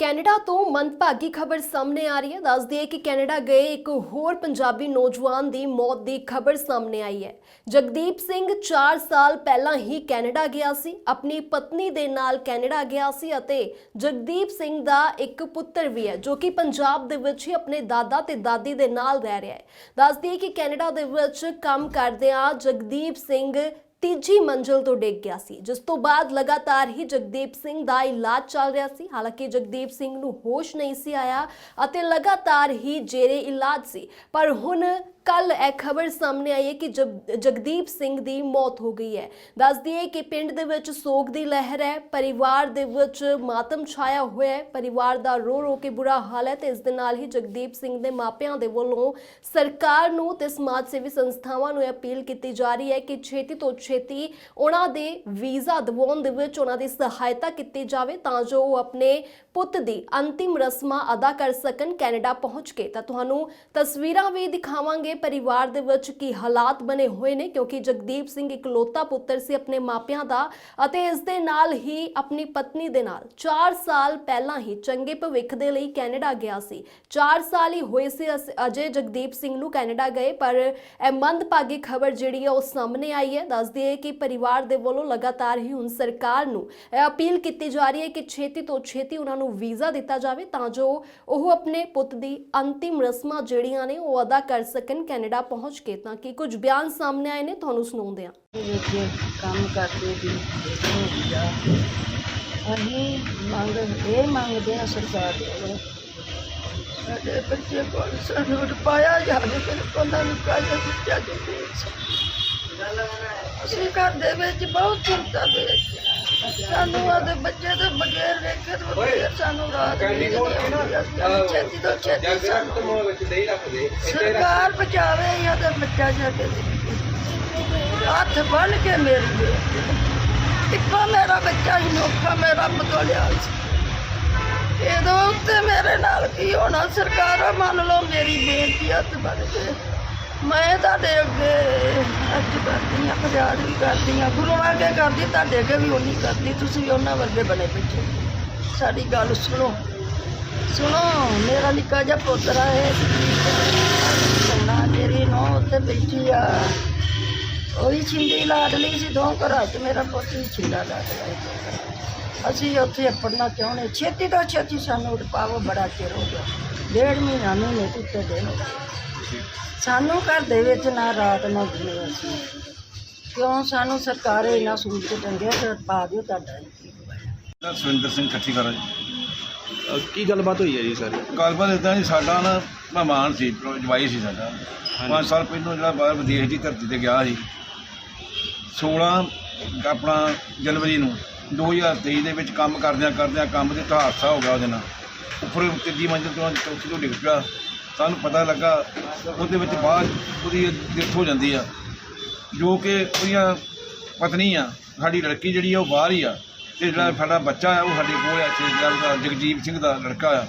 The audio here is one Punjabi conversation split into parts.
ਕੈਨੇਡਾ ਤੋਂ ਮੰਦਭਾਗੀ ਖਬਰ ਸਾਹਮਣੇ ਆ ਰਹੀ ਹੈ। ਦੱਸ ਦਈਏ ਕਿ ਕੈਨੇਡਾ ਗਏ ਇੱਕ ਹੋਰ ਪੰਜਾਬੀ ਨੌਜਵਾਨ ਦੀ ਮੌਤ ਦੀ ਖਬਰ ਸਾਹਮਣੇ ਆਈ ਹੈ। ਜਗਦੀਪ ਸਿੰਘ 4 ਸਾਲ ਪਹਿਲਾਂ ਹੀ ਕੈਨੇਡਾ ਗਿਆ ਸੀ। ਆਪਣੀ ਪਤਨੀ ਦੇ ਨਾਲ ਕੈਨੇਡਾ ਗਿਆ ਸੀ ਅਤੇ ਜਗਦੀਪ ਸਿੰਘ ਦਾ ਇੱਕ ਪੁੱਤਰ ਵੀ ਹੈ, ਜੋ ਕਿ ਪੰਜਾਬ ਦੇ ਵਿੱਚ ਹੀ ਆਪਣੇ ਦਾਦਾ ਤੇ ਦਾਦੀ ਦੇ ਨਾਲ ਰਹਿ ਰਿਹਾ ਹੈ। ਦੱਸ ਦਈਏ ਕਿ ਕੈਨੇਡਾ ਦੇ ਵਿੱਚ ਕੰਮ ਕਰਦਿਆਂ ਜਗਦੀਪ ਸਿੰਘ ਤੀਜੀ ਮੰਜ਼ਲ ਤੋਂ ਡਿੱਗ ਗਿਆ ਸੀ, ਜਿਸ ਤੋਂ ਬਾਅਦ ਲਗਾਤਾਰ ਹੀ ਜਗਦੀਪ ਸਿੰਘ ਦਾ ਇਲਾਜ ਚੱਲ ਰਿਹਾ ਸੀ। ਹਾਲਾਂਕਿ ਜਗਦੀਪ ਸਿੰਘ ਨੂੰ ਹੋਸ਼ ਨਹੀਂ ਸੀ ਆਇਆ ਅਤੇ ਲਗਾਤਾਰ ਹੀ ਜੇਰੇ ਇਲਾਜ ਸੀ, ਪਰ ਹੁਣ ਕੱਲ ਇਹ ਖਬਰ ਸਾਹਮਣੇ ਆਈ ਹੈ ਕਿ ਜਗ- ਜਗਦੀਪ ਸਿੰਘ ਦੀ ਮੌਤ ਹੋ ਗਈ ਹੈ। ਦੱਸ ਦਈਏ ਕਿ ਪਿੰਡ ਦੇ ਵਿੱਚ ਸੋਗ ਦੀ ਲਹਿਰ ਹੈ, ਪਰਿਵਾਰ ਦੇ ਵਿੱਚ ਮਾਤਮ ਛਾਇਆ ਹੋਇਆ ਹੈ, ਪਰਿਵਾਰ ਦਾ ਰੋ ਰੋ ਕੇ ਬੁਰਾ ਹਾਲ ਹੈ ਤੇ ਇਸ ਦੇ ਨਾਲ ਹੀ ਜਗਦੀਪ ਸਿੰਘ ਦੇ ਮਾਪਿਆਂ ਦੇ ਵੱਲੋਂ ਸਰਕਾਰ ਨੂੰ ਤੇ ਸਮਾਜ ਸੇਵੀ ਸੰਸਥਾਵਾਂ ਨੂੰ ਇਹ ਅਪੀਲ ਕੀਤੀ ਜਾ ਰਹੀ ਹੈ ਕਿ ਛੇਤੀ ਤੋਂ ਛੇਤੀ ਉਹਨਾਂ ਦੇ ਵੀਜ਼ਾ ਦਿਵਾਉਣ ਦੇ ਵਿੱਚ ਉਹਨਾਂ ਦੀ ਸਹਾਇਤਾ ਕੀਤੀ ਜਾਵੇ ਤਾਂ ਜੋ ਉਹ ਆਪਣੇ ਪੁੱਤ ਦੀ ਅੰਤਿਮ ਰਸਮਾਂ ਅਦਾ ਕਰ ਸਕਣ, ਕੈਨੇਡਾ ਪਹੁੰਚ ਕੇ। ਤਾਂ ਤੁਹਾਨੂੰ ਤਸਵੀਰਾਂ ਵੀ ਦਿਖਾਵਾਂਗੇ। ਪਰਿਵਾਰ ਦੇ ਵਿੱਚ ਕੀ ਹਾਲਾਤ ਬਣੇ ਹੋਏ ਨੇ, ਕਿਉਂਕਿ ਜਗਦੀਪ ਸਿੰਘ ਇਕਲੌਤਾ ਪੁੱਤਰ ਸੀ ਆਪਣੇ ਮਾਪਿਆਂ ਦਾ ਅਤੇ ਇਸ ਦੇ ਨਾਲ ਹੀ ਆਪਣੀ ਪਤਨੀ ਦੇ ਨਾਲ। 4 ਸਾਲ ਪਹਿਲਾਂ ਹੀ ਚੰਗੇ ਭਵਿੱਖ ਦੇ ਲਈ ਕੈਨੇਡਾ ਗਿਆ ਸੀ। 4 ਸਾਲ ਹੀ ਹੋਏ ਸੀ ਅਜੇ ਜਗਦੀਪ ਸਿੰਘ ਨੂੰ ਕੈਨੇਡਾ ਗਏ, ਪਰ ਇਹ ਮੰਦਭਾਗੀ ਖਬਰ ਜਿਹੜੀ ਹੈ ਉਹ ਸਾਹਮਣੇ ਆਈ ਹੈ। ਦੱਸਦੀ ਹੈ ਕਿ ਪਰਿਵਾਰ ਦੇ ਵੱਲੋਂ ਲਗਾਤਾਰ ਹੀ ਹੁਣ ਸਰਕਾਰ ਨੂੰ ਇਹ ਅਪੀਲ ਕੀਤੀ ਜਾ ਰਹੀ ਹੈ ਕਿ ਛੇਤੀ ਤੋਂ ਛੇਤੀ ਉਹਨਾਂ ਨੂੰ ਵੀਜ਼ਾ ਦਿੱਤਾ ਜਾਵੇ ਤਾਂ ਜੋ ਉਹ ਆਪਣੇ ਪੁੱਤ ਦੀ ਅੰਤਿਮ ਰਸਮਾਂ ਜਿਹੜੀਆਂ ਨੇ ਉਹ ਅਦਾ ਕਰ ਸਕਣ। ਕੈਨੇਡਾ ਪਹੁੰਚ ਕੇ ਤਾਂ ਕਿ ਕੁਝ ਬਿਆਨ ਸਾਹਮਣੇ ਆਏ ਨੇ, ਤੁਹਾਨੂੰ ਸੁਣਾਉਂਦੇ ਹਾਂ। ਦੇ ਕੰਮ ਕਰਦੇ ਵੀ ਅਸੀਂ ਮੰਗ, ਇਹ ਮੰਗਦੇ ਹਾਂ ਸਰਕਾਰ ਕੋਲੋਂ ਸਾਡੇ ਬੱਚੇ ਕੋਲ ਸਾਨੂੰ ਰੁਪਾਇਆ ਜਾਵੇ ਫਿਰ ਉਹਨਾਂ ਨੂੰ ਕਾਹਦੇ ਬੱਚਾ ਅਸੀਂ ਘਰ ਦੇ ਵਿੱਚ ਬਹੁਤ ਚਿੰਤਾ ਦੇ ਵਿੱਚ ਸਾਨੂੰ ਆਦੇ ਬੱਚੇ ਦੇ ਬਗੈਰ ਵੇਖੇ ਤੋਂ ਬਗੈਰ ਸਾਨੂੰ ਰਾਤ ਨਹੀਂ ਛੇਤੀ ਤੋਂ ਛੇਤੀ ਸਾਨੂੰ ਸਰਕਾਰ ਬਚਾਵੇ ਜਾਂ ਤੇ ਬੱਚਾ ਦੇ ਹੱਥ ਬੰਨ ਕੇ ਮੇਰੀ ਇੱਕੋ ਮੇਰਾ ਬੱਚਾ ਹੀ ਨੋਖਾ ਮੇਰਾ ਬਤੋਲਿਆ ਸੀ। ਇਹਦੇ ਉੱਤੇ ਮੇਰੇ ਨਾਲ ਕੀ ਹੋਣਾ? ਸਰਕਾਰ ਮੰਨ ਲਓ ਮੇਰੀ ਬੇਨਤੀ ਹੱਥ ਬੰਨ ਕੇ। ਮੈਂ ਤੁਹਾਡੇ ਅੱਗੇ ਅੱਜ ਕਰਦੀ ਹਾਂ ਫਰਿਆਦ ਵੀ ਕਰਦੀ ਹਾਂ। ਗੁਰੂਆਂ ਅੱਗੇ ਕਰਦੀ, ਤੁਹਾਡੇ ਅੱਗੇ ਵੀ ਉਨੀ ਕਰਦੀ। ਤੁਸੀਂ ਵੀ ਉਹਨਾਂ ਵਰਗੇ ਬਣੇ ਪਿੱਛੇ ਸਾਡੀ ਗੱਲ ਸੁਣੋ। ਸੁਣੋ, ਮੇਰਾ ਨਿੱਕਾ ਜਿਹਾ ਪੋਤਰਾ ਹੈ ਸੋਨਾ ਮੇਰੀ ਨੌ ਉੱਤੇ ਬੈਠੀ ਆ। ਉਹੀ ਛਿੰਦੀ ਛਿੰਦੀ ਲਾਡਲੀ ਸੀ, ਦੋ ਘਰਾਂ 'ਚ ਮੇਰਾ ਪੁੱਤ ਵੀ ਛਿੰਦਾ ਲਾਡਲਾ ਸੀ। ਅਸੀਂ ਉੱਥੇ ਪੜਨਾ ਚਾਹੁੰਦੇ ਛੇਤੀ ਤੋਂ ਛੇਤੀ ਸਾਨੂੰ ਉਠ ਪਾਵੋ, ਬੜਾ ਚਿਰ ਹੋ ਗਿਆ। ਡੇਢ ਮਹੀਨਾ ਮਹੀਨੇ ਤੋਂ ਉੱਤੇ ਦਿਨ ਸਾਨੂੰ ਘਰ ਦੇ ਵਿੱਚ ਨਾ ਰਾਤ ਨਾ ਦਿਨ ਅਸੀਂ ਕਿਉਂ? ਸਾਨੂੰ ਸਰਕਾਰੇ ਸੂਝ ਕੇ ਟੰਗਿਆ ਤੇ ਪਾ ਦਿਓ ਤੁਹਾਡਾ। ਮੈਂ ਸੁਰਿੰਦਰ ਸਿੰਘ ਖੱਟੀ ਕਰਾਂ ਜੀ ਕੀ ਗੱਲਬਾਤ ਹੋਈ ਹੈ ਜੀ ਸਾਰੀ? ਗੱਲਬਾਤ ਇਦਾਂ ਜੀ ਸਾਡਾ ਨਾ ਮਹਿਮਾਨ ਸੀ ਜਵਾਈ ਸੀ ਸਾਡਾ। ਪੰਜ ਸਾਲ ਪਹਿਲਾਂ ਜਿਹੜਾ ਬਾਹਰ ਵਿਦੇਸ਼ ਦੀ ਧਰਤੀ ਤੇ ਗਿਆ ਸੀ। 16 ਆਪਣਾ ਜਨਵਰੀ ਨੂੰ 2023 ਦੇ ਵਿੱਚ ਕੰਮ ਕਰਦਿਆਂ ਕਰਦਿਆਂ ਕੰਮ ਦੇ ਤਾਂ ਹਾਦਸਾ ਹੋ ਗਿਆ ਉਹਦੇ ਨਾਲ। ਉੱਪਰ ਤੀਜੀ ਮੰਜ਼ਿਲ ਤੋਂ ਚੌਥੀ ਤੋਂ ਡਿੱਗ ਪਿਆ। ਸਾਨੂੰ ਪਤਾ ਲੱਗਾ ਉਹਦੇ ਵਿੱਚ ਬਾਅਦ ਉਹਦੀ ਡੈਥ ਹੋ ਜਾਂਦੀ ਆ। ਜੋ ਕਿ ਉਹਦੀਆਂ ਪਤਨੀ ਆ ਸਾਡੀ ਲੜਕੀ ਜਿਹੜੀ ਆ ਉਹ ਬਾਹਰ ਹੀ ਆ। ਤੇ ਜਿਹੜਾ ਸਾਡਾ ਬੱਚਾ ਆ ਉਹ ਸਾਡੇ ਕੋਲ ਆ ਇੱਥੇ ਜਿਹੜਾ ਜਗਜੀਤ ਸਿੰਘ ਦਾ ਲੜਕਾ ਆ।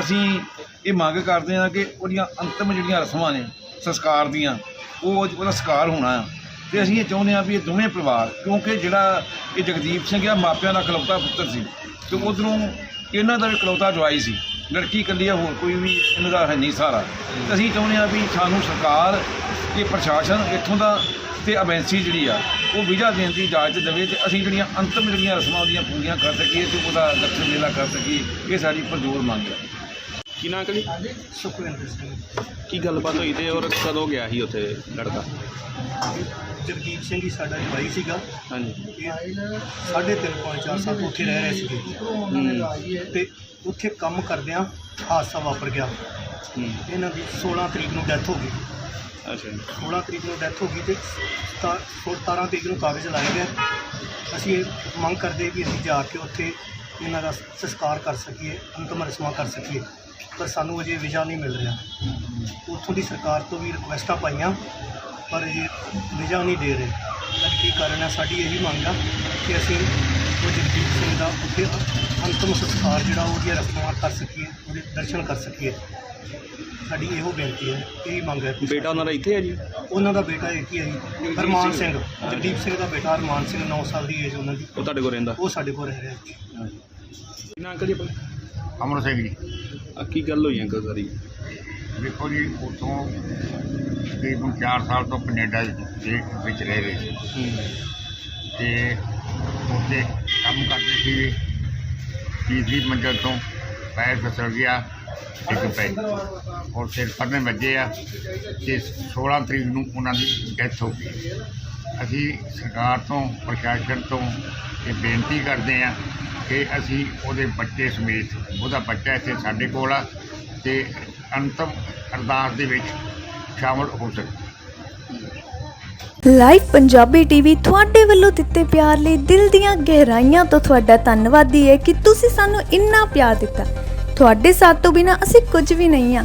ਅਸੀਂ ਇਹ ਮੰਗ ਕਰਦੇ ਹਾਂ ਕਿ ਉਹਦੀਆਂ ਅੰਤਮ ਜਿਹੜੀਆਂ ਰਸਮਾਂ ਨੇ ਸੰਸਕਾਰ ਦੀਆਂ ਉਹ ਉਹਦਾ ਸੰਸਕਾਰ ਹੋਣਾ ਆ। ਤੇ ਅਸੀਂ ਇਹ ਚਾਹੁੰਦੇ ਹਾਂ ਵੀ ਇਹ ਦੋਵੇਂ ਪਰਿਵਾਰ ਕਿਉਂਕਿ ਜਿਹੜਾ ਇਹ ਜਗਦੀਪ ਸਿੰਘ ਆ ਮਾਪਿਆਂ ਦਾ ਇਕਲੌਤਾ ਪੁੱਤਰ ਸੀ ਤੇ ਉਧਰੋਂ ਇਹਨਾਂ ਦਾ ਵੀ ਇਕਲੌਤਾ ਜਵਾਈ ਸੀ। ਲੜਕੀ ਇਕੱਲੀ ਆ, ਹੋਰ ਕੋਈ ਵੀ ਇਹਨਾਂ ਦਾ ਹੈ ਨਹੀਂ ਸਾਰਾ। ਤੇ ਅਸੀਂ ਚਾਹੁੰਦੇ ਹਾਂ ਵੀ ਸਾਨੂੰ ਸਰਕਾਰ ਇਹ ਪ੍ਰਸ਼ਾਸਨ ਇੱਥੋਂ ਦਾ ਤੇ ਏਜੰਸੀ ਜਿਹੜੀ ਆ, ਉਹ ਵੀਜ਼ਾ ਦੇਣ ਦੀ ਇਜਾਜ਼ਤ ਦੇਵੇ ਤੇ ਅਸੀਂ ਜਿਹੜੀਆਂ ਅੰਤਮ ਜਿਹੜੀਆਂ ਰਸਮਾਂ ਉਹਦੀਆਂ ਪੂਰੀਆਂ ਕਰ ਸਕੀਏ ਤੇ ਉਹਦਾ ਦਰਸ਼ਨ ਮੇਲਾ ਕਰ ਸਕੀਏ, ਇਹ ਸਾਡੀ ਪ੍ਰਜੋਰ ਮੰਗ ਹੈ ਕੀ ਨਾਂ ਕਲੀ? ਸੁਖਵਿੰਦਰ ਸਿੰਘ। ਕੀ ਗੱਲਬਾਤ ਹੋਈ ਤੇ ਔਰ ਕਦੋਂ ਗਿਆ ਸੀ ਉੱਥੇ ਲੜਕਾ? ਜਗਦੀਪ ਸਿੰਘ ਹੀ ਸਾਡਾ ਜਵਾਈ ਸੀਗਾ। ਹਾਂਜੀ। ਇਹ ਸਾਢੇ ਤਿੰਨ ਪੰਜ ਚਾਰ ਸਾਲ ਉੱਥੇ ਰਹਿ ਰਹੇ ਸੀਗੇ। ਤੇ ਉੱਥੇ ਕੰਮ ਕਰਦਿਆਂ ਹਾਦਸਾ ਵਾਪਰ ਗਿਆ। ਇਹਨਾਂ ਦੀ 16 ਤਰੀਕ ਨੂੰ ਡੈਥ ਹੋ ਗਈ। ਅੱਛਾ ਜੀ। 16 ਤਰੀਕ ਨੂੰ ਡੈਥ ਹੋ ਗਈ ਤੇ ਸਤਾ- ਸੋ 17 ਤਰੀਕ ਨੂੰ ਕਾਗਜ਼ ਲਾਏ ਗਏ। ਅਸੀਂ ਇਹ ਮੰਗ ਕਰਦੇ ਵੀ ਅਸੀਂ ਜਾ ਕੇ ਉੱਥੇ ਇਹਨਾਂ ਦਾ ਸੰਸਕਾਰ ਕਰ ਸਕੀਏ ਅੰਤਮ ਰਸਮਾਂ ਕਰ ਸਕੀਏ। ਪਰ ਸਾਨੂੰ ਅਜੇ ਵੀਜ਼ਾ ਨਹੀਂ ਮਿਲ ਰਿਹਾ। ਉੱਥੋਂ ਦੀ ਸਰਕਾਰ ਤੋਂ ਵੀ ਰਿਕੁਐਸਟਾਂ ਪਾਈਆਂ ਪਰ ਇਹ ਵੀਜ਼ਾ ਨਹੀਂ ਦੇ ਰਹੇ। ਇਹਦਾ ਕੀ ਕਾਰਨ ਹੈ ਸਾਡੀ ਇਹੀ ਮੰਗ ਆ ਕਿ ਅਸੀਂ ਉਹ ਜਗਦੀਪ ਸਿੰਘ ਦਾ ਉੱਥੇ ਅੰਤਮ ਸੰਸਕਾਰ ਜਿਹੜਾ ਉਹਦੀਆਂ ਰਸਮਾਂ ਕਰ ਸਕੀਏ ਉਹਦੇ ਦਰਸ਼ਨ ਕਰ ਸਕੀਏ। ਸਾਡੀ ਇਹੋ ਬੇਨਤੀ ਹੈ ਇਹੀ ਮੰਗ ਹੈ ਬੇਟਾ ਉਹਨਾਂ ਦਾ ਇੱਥੇ ਹੈ ਜੀ? ਉਹਨਾਂ ਦਾ ਬੇਟਾ ਇੱਕ ਹੀ ਹੈ ਜੀ ਹਰਮਾਨ ਸਿੰਘ। ਜਗਦੀਪ ਸਿੰਘ ਦਾ ਬੇਟਾ ਹਰਮਾਨ ਸਿੰਘ 9 ਸਾਲ ਦੀ ਏਜ ਉਹਨਾਂ ਦੀ। ਉਹ ਤੁਹਾਡੇ ਕੋਲ ਰਹਿੰਦਾ? ਉਹ ਸਾਡੇ ਕੋਲ ਰਹਿ ਰਿਹਾ ਕੀ ਨਾਂ ਕਲੀ ਆਪਣਾ? ਅਮਰ ਸਿੰਘ ਜੀ। ਆ ਕੀ ਗੱਲ ਹੋਈ ਅੰਕਲ ਸਾਰੀ? ਵੇਖੋ ਜੀ ਉੱਥੋਂ ਤਕਰੀਬਨ 4 ਸਾਲ ਤੋਂ ਕੈਨੇਡਾ ਦੇ ਵਿੱਚ ਰਹਿ ਰਹੇ ਸੀ। ਤੇ ਉੱਥੇ ਕੰਮ ਕਰਦੇ ਸੀ। ਤੀਸਰੀ ਮੰਜ਼ਲ ਤੋਂ ਪੈਰ ਫਿਸਲ ਗਿਆ ਡਿੱਗ ਪਏ ਔਰ ਸਿਰ ਫੜਨੇ ਵੱਜੇ ਆ ਤੇ 16 ਤਰੀਕ ਨੂੰ ਉਹਨਾਂ ਦੀ ਡੈਥ ਹੋ ਗਈ। ਅਸੀਂ ਸਰਕਾਰ ਤੋਂ, ਪ੍ਰਸ਼ਾਸਨ ਤੋਂ ਇਹ ਬੇਨਤੀ ਕਰਦੇ ਆ ਕਿ ਅਸੀਂ ਉਹਦੇ ਬੱਚੇ ਸਮੇਤ, ਉਹਦਾ ਬੱਚਾ ਇੱਥੇ ਸਾਡੇ ਕੋਲ ਆ ਤੇ ਅੰਤਮ ਅਰਦਾਸ ਦੇ ਵਿੱਚ ਸ਼ਾਮਲ ਹੋ ਸਕੇ। ਲਾਈਵ ਪੰਜਾਬੀ ਟੀਵੀ ਤੁਹਾਡੇ ਵੱਲੋਂ ਦਿੱਤੇ ਪਿਆਰ ਲਈ ਦਿਲ ਦੀਆਂ ਗਹਿਰਾਈਆਂ ਤੋਂ ਤੁਹਾਡਾ ਧੰਨਵਾਦੀ ਹੈ ਕਿ ਤੁਸੀਂ ਸਾਨੂੰ ਇੰਨਾ ਪਿਆਰ ਦਿੱਤਾ। ਤੁਹਾਡੇ ਸਾਥ ਤੋਂ ਬਿਨਾ ਅਸੀਂ ਕੁਝ ਵੀ ਨਹੀਂ ਆ